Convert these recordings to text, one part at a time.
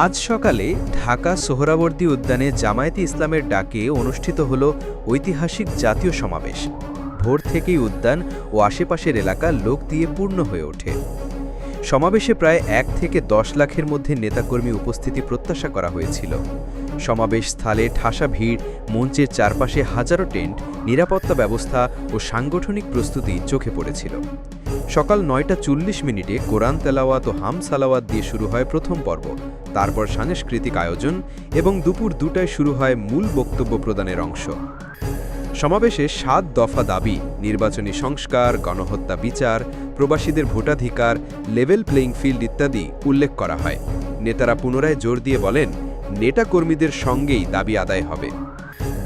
আজ সকালে ঢাকা সোহরাবর্দী উদ্যানে জামায়াতে ইসলামের ডাকে অনুষ্ঠিত হল ঐতিহাসিক জাতীয় সমাবেশ। ভোর থেকেই উদ্যান ও আশেপাশের এলাকা লোক দিয়ে পূর্ণ হয়ে ওঠে। সমাবেশে প্রায় এক থেকে দশ লাখের মধ্যে নেতাকর্মী উপস্থিতি প্রত্যাশা করা হয়েছিল। সমাবেশ স্থলে ঠাসা ভিড়, মঞ্চের চারপাশে হাজারো টেন্ট, নিরাপত্তা ব্যবস্থা ও সাংগঠনিক প্রস্তুতি চোখে পড়েছিল। সকাল নয়টা চল্লিশ মিনিটে কোরআন তেলাওয়াত ও হাম সালাওয়াত দিয়ে শুরু হয় প্রথম পর্ব। তারপর সাংস্কৃতিক আয়োজন এবং দুপুর দুটায় শুরু হয় মূল বক্তব্য প্রদানের অংশ। সমাবেশে সাত দফা দাবি, নির্বাচনী সংস্কার, গণহত্যা বিচার, প্রবাসীদের ভোটাধিকার লেভেল প্লেইং ফিল্ড ইত্যাদি উল্লেখ করা হয়। নেতারা পুনরায় জোর দিয়ে বলেন নেটা কর্মীদের সঙ্গেই দাবি আদায় হবে।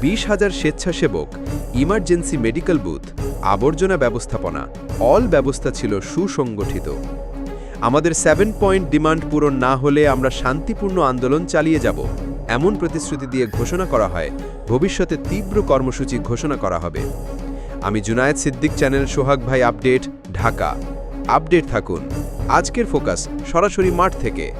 বিশ হাজার স্বেচ্ছাসেবক ইমার্জেন্সি মেডিকেল বুথ আবর্জনা ব্যবস্থাপনা অল ব্যবস্থা ছিল সুসংগঠিত। আমাদের সেভেন পয়েন্ট ডিমান্ড পূরণ না হলে আমরা শান্তিপূর্ণ আন্দোলন চালিয়ে যাব, এমন প্রতিশ্রুতি দিয়ে ঘোষণা করা হয়। ভবিষ্যতে তীব্র কর্মসূচি ঘোষণা করা হবে। আমি জুনায়েদ সিদ্দিক চ্যানেল সোহাগ ভাই আপডেট, ঢাকা। আপডেট থাকুন। আজকের ফোকাস সরাসরি মাঠ থেকে।